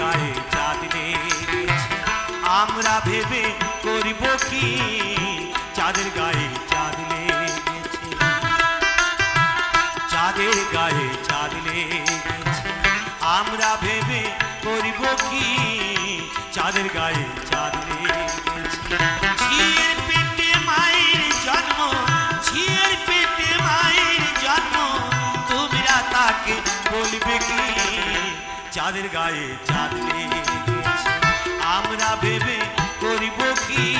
গায়ে চাঁদ আমরা ভেবে কি? চাঁদের গায়ে চাঁদ চাঁদের গায়ে চাঁদ আমরা ভেবে করব কি? চাঁদের গায়ে চাঁদ চাঁদের গায়ে চাঁদ আমরা ভেবে করিব কি?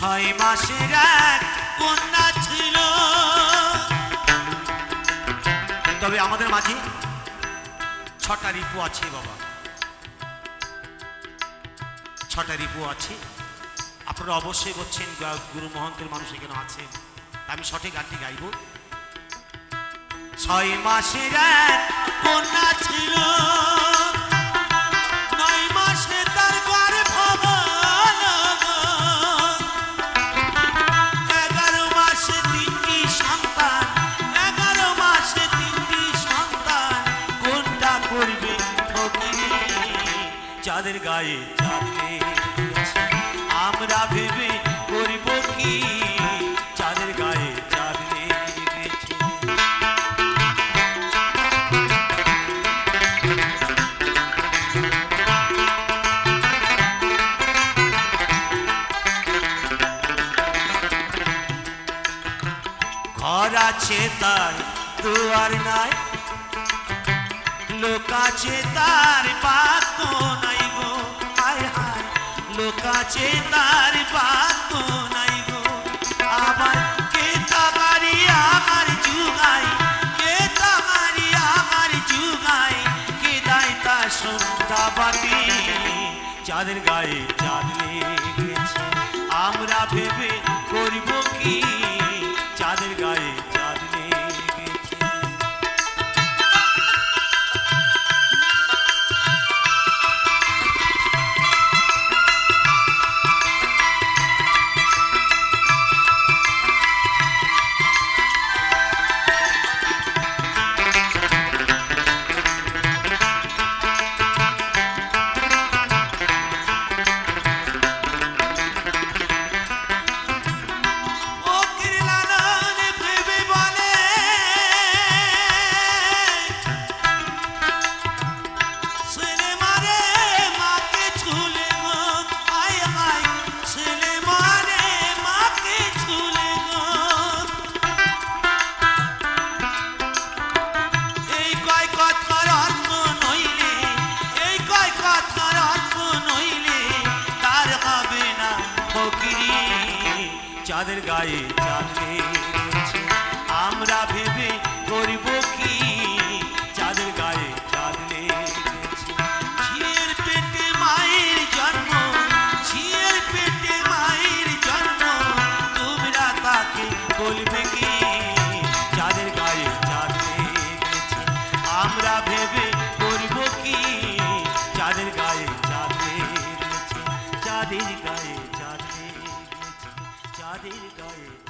ছয় মাসের এক কন্যা ছিল। তবে আমাদের মাঝে ছটা রিপু আছে বাবা। ছটা রিপু আছে। আপনারা অবশ্যই বলছেন গুরু মহন্তের মানুষ এখানে আছেন আমি সঠিক গানটি গাইব। ছয় মাসের এক কন্যা চাঁদের গায়ে চাঁদ। আমরা ভেবে করিব কি? চাঁদের গায়ে ঘর আছে তার দুয়ার নাই, লোক আছে তার হায় লোক আছে তার পাক নাই গো। আবার কে তাগারি আমার যুগাই কে তাগারি আমার যুগাই কে দায় তা সন্ধ্যা বাতি। চাঁদের গায়ে চাঁদ আমরা ভেবে চাঁদের গায়ে চাঁদ আমরা ভেবে করিব কি? চাঁদের গায়ে মায়ের মায়ের বলবে কি? চাঁদের গায়ে আমরা ভেবে করব কি? চাঁদের গায়ে চাঁদের গায়ে চাঁদ লেগেছে চাঁদের গায়ে